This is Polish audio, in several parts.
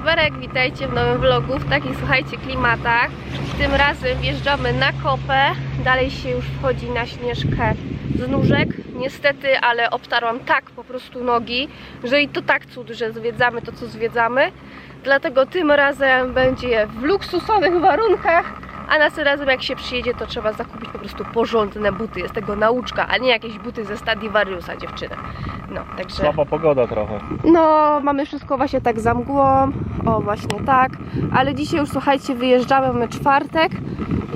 doberek, witajcie w nowym vlogu w takich, słuchajcie, klimatach. Tym razem wjeżdżamy na kopę, dalej się już wchodzi na śnieżkę z nóżek. Niestety, ale obtarłam tak po prostu nogi, że i to tak cud, że zwiedzamy to, co zwiedzamy. Dlatego tym razem będzie w luksusowych warunkach, a następnym razem jak się przyjedzie, to trzeba zakupić po prostu porządne buty. Jest tego nauczka, a nie jakieś buty ze Stradivariusa dziewczyny. No, także... Słaba pogoda trochę. No, mamy wszystko właśnie tak za mgłą. O, właśnie tak. Ale dzisiaj już słuchajcie, wyjeżdżamy, mamy czwartek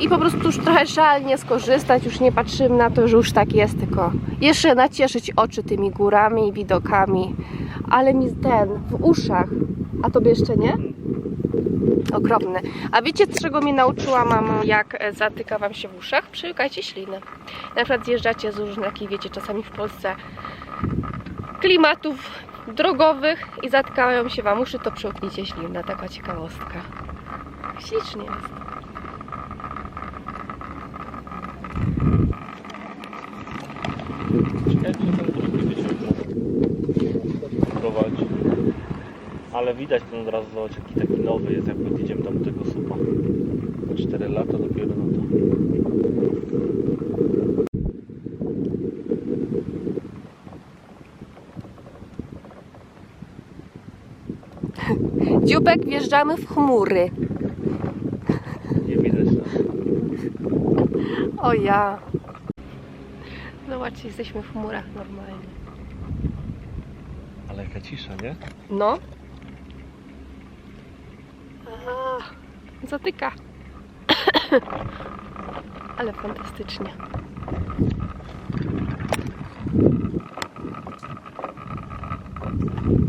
i po prostu już trochę szalnie skorzystać. Już nie patrzymy na to, że już tak jest, tylko jeszcze nacieszyć oczy tymi górami i widokami. Ale mi ten w uszach, a tobie jeszcze nie? Okropny. A wiecie, czego mnie nauczyła mama, jak e, zatyka wam się w uszach? Przymykajcie ślinę. Na przykład zjeżdżacie z różnych, takich, wiecie, czasami w Polsce klimatów drogowych i zatkają się wam uszy, to przełknijcie ślinę. Taka ciekawostka. Ślicznie jest. Ciekawe, czy ten druk będzie się budować. Ale widać ten od razu, zobacz jaki taki nowy jest, jak podjedziemy tam do tego supa. Na 4 lata dopiero no to. Dziubek, wjeżdżamy w chmury. Nie widać tam. O ja. Zobaczcie, jesteśmy w chmurach normalnie. Ale jaka cisza, nie? No. A, zatyka. Ale fantastycznie.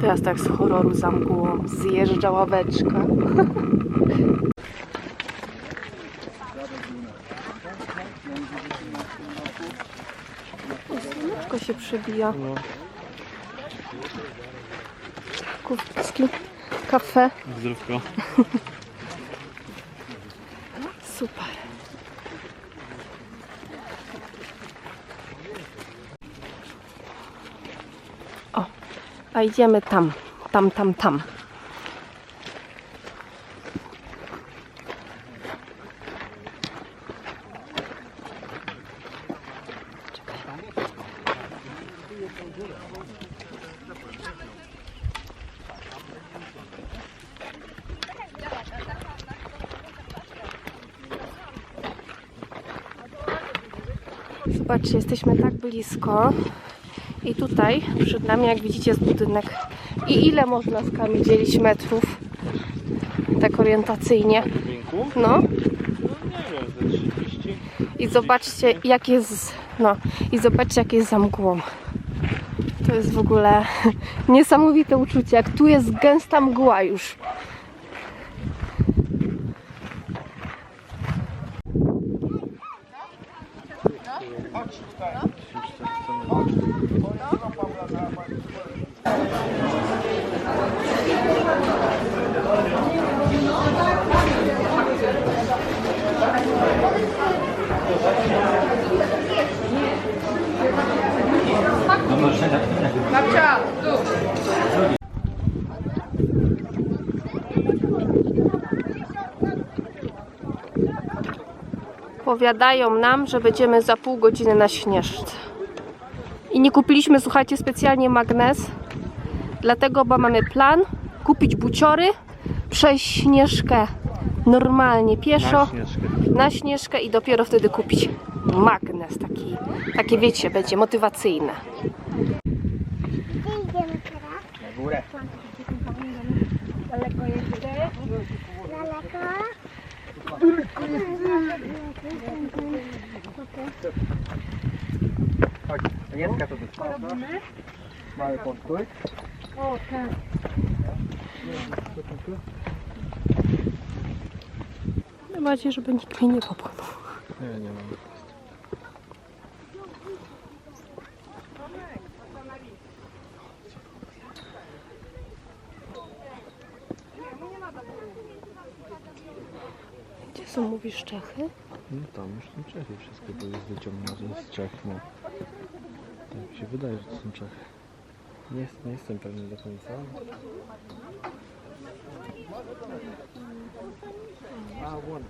Teraz tak z horroru za mgłą zjeżdża ławeczka. Słoneczko się przebija. No. Kówki, kafe. Zdrówko. Super. O, a idziemy tam, tam, tam, tam. Zobaczcie, jesteśmy tak blisko. I tutaj przed nami, jak widzicie, jest budynek. I ile można z kami dzielić metrów? Tak orientacyjnie. No. No nie wiem, ze 30. I zobaczcie, jak jest. No. I zobaczcie, jak jest za mgłą. To jest w ogóle niesamowite uczucie. Jak tu jest gęsta mgła już. Aç. Aç. Aç. Powiadają nam, że będziemy za pół godziny na śnieżce. I nie kupiliśmy, słuchajcie, specjalnie magnes, dlatego, bo mamy plan kupić buciory, przejść śnieżkę normalnie pieszo Na śnieżkę. na śnieżkę i dopiero wtedy kupić magnes taki, takie wiecie, będzie motywacyjne. Gdzie idziemy teraz? Na górę. Daleko jeszcze? Daleko? Agnieszka to wystarcza. Mały postój. O, tak. Mam nadzieję, żeby nikt mnie nie popchnął. Nie, nie mam. Są, mówisz, Czechy? No tam już są Czechy, wszystko to jest wyciągnięte z Czech, no. Tak mi się wydaje, że to są Czechy. Nie, jest, nie jestem pewny do końca. A, won.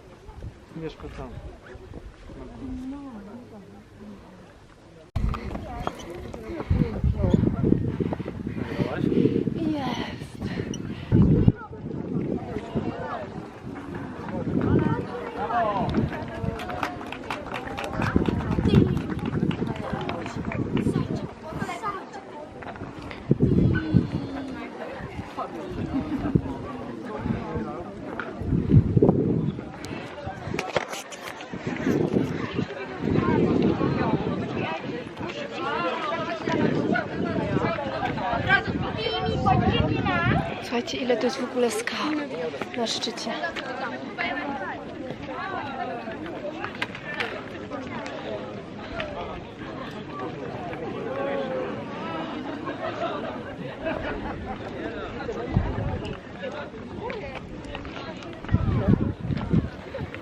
Mieszka tam. Jest. Słuchajcie, ile to jest w ogóle skał na szczycie.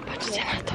Patrzcie na to.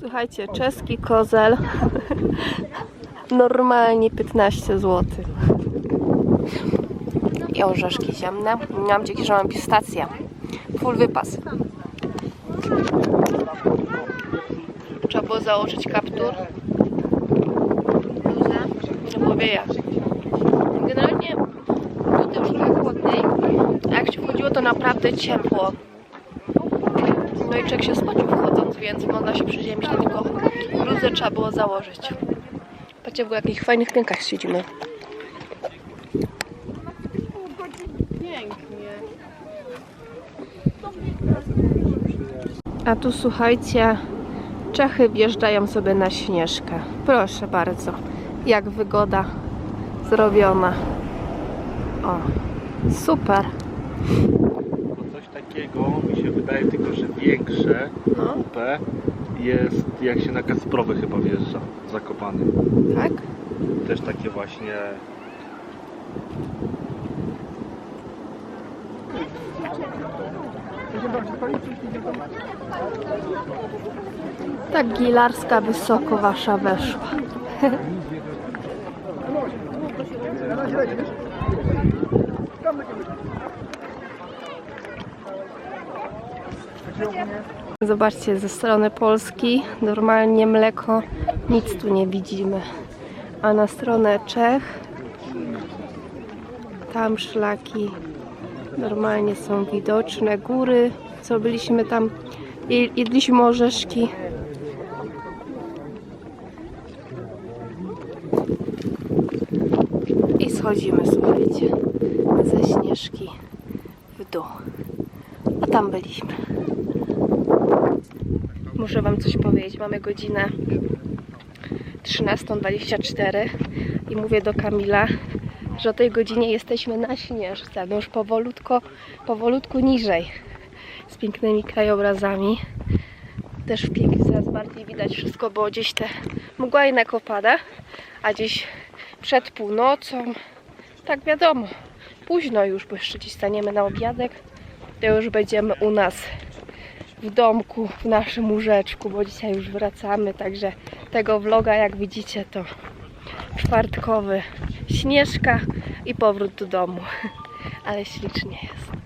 Słuchajcie, czeski kozel normalnie 15 zł. I orzeszki ziemne. Mam nadzieję, że mam pistację. Full wypas. Trzeba było założyć kaptur. Bo wieje. Generalnie tutaj już trochę chłodniej. A jak się wchodziło, to naprawdę ciepło. No i czek się spocił wchodząc, więc można się przyziemić, dlatego bluzę trzeba było założyć. Patrzcie, w jakich fajnych piękach siedzimy. A tu słuchajcie, Czechy wjeżdżają sobie na śnieżkę. Proszę bardzo, jak wygoda zrobiona. O, super. Bo coś takiego mi się wydaje tylko, że większe No, kupę jest jak się na Kasprowy chyba wjeżdża, zakopany. tak? Też takie właśnie Tak gilarska wysoko wasza weszła. Zobaczcie, ze strony Polski normalnie mleko, nic tu nie widzimy. A na stronę Czech, tam szlaki normalnie są widoczne, góry, co byliśmy tam, je- jedliśmy orzeszki. Schodzimy, słuchajcie, ze śnieżki w dół. A tam byliśmy. Muszę Wam coś powiedzieć. Mamy godzinę 13.24 i mówię do Kamila, że o tej godzinie jesteśmy na śnieżce. No już powolutko, powolutku niżej. Z pięknymi krajobrazami. Też w pięknie coraz bardziej widać wszystko, bo gdzieś te mgła jednak opada, a gdzieś przed północą, tak wiadomo, późno już, bo jeszcze dziś staniemy na obiadek, to już będziemy u nas w domku, w naszym łóżeczku, bo dzisiaj już wracamy, także tego vloga, jak widzicie, to czwartkowy śnieżka i powrót do domu, ale ślicznie jest.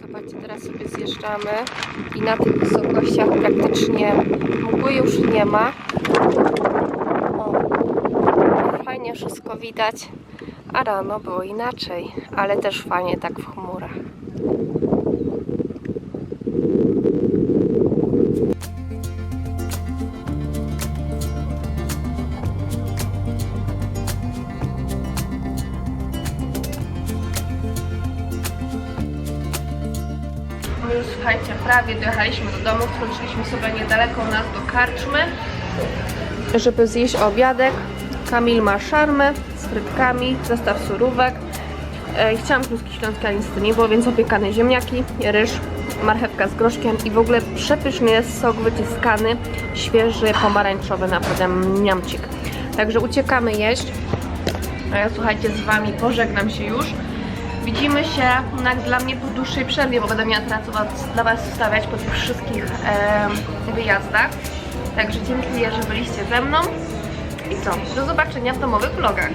Zobaczcie, teraz zjeżdżamy i na tych wysokościach praktycznie mgły już nie ma. O, fajnie wszystko widać, a rano było inaczej, ale też fajnie tak w chmurach. Słuchajcie, prawie dojechaliśmy do domu, skończyliśmy sobie niedaleko nas do karczmy, żeby zjeść obiadek. Kamil ma szarmę z frytkami, zestaw surówek. E, chciałam kluski śląskie, ale niestety nie było, więc opiekane ziemniaki, ryż, marchewka z groszkiem i w ogóle przepyszny jest sok wyciskany, świeży, pomarańczowy, naprawdę niamcik. Także uciekamy jeść. A ja słuchajcie, z Wami pożegnam się już. Widzimy się na, dla mnie po dłuższej przerwie, bo będę miała teraz dla Was wstawiać po tych wszystkich em, wyjazdach. Także dziękuję, że byliście ze mną. I co? Do zobaczenia w domowych vlogach.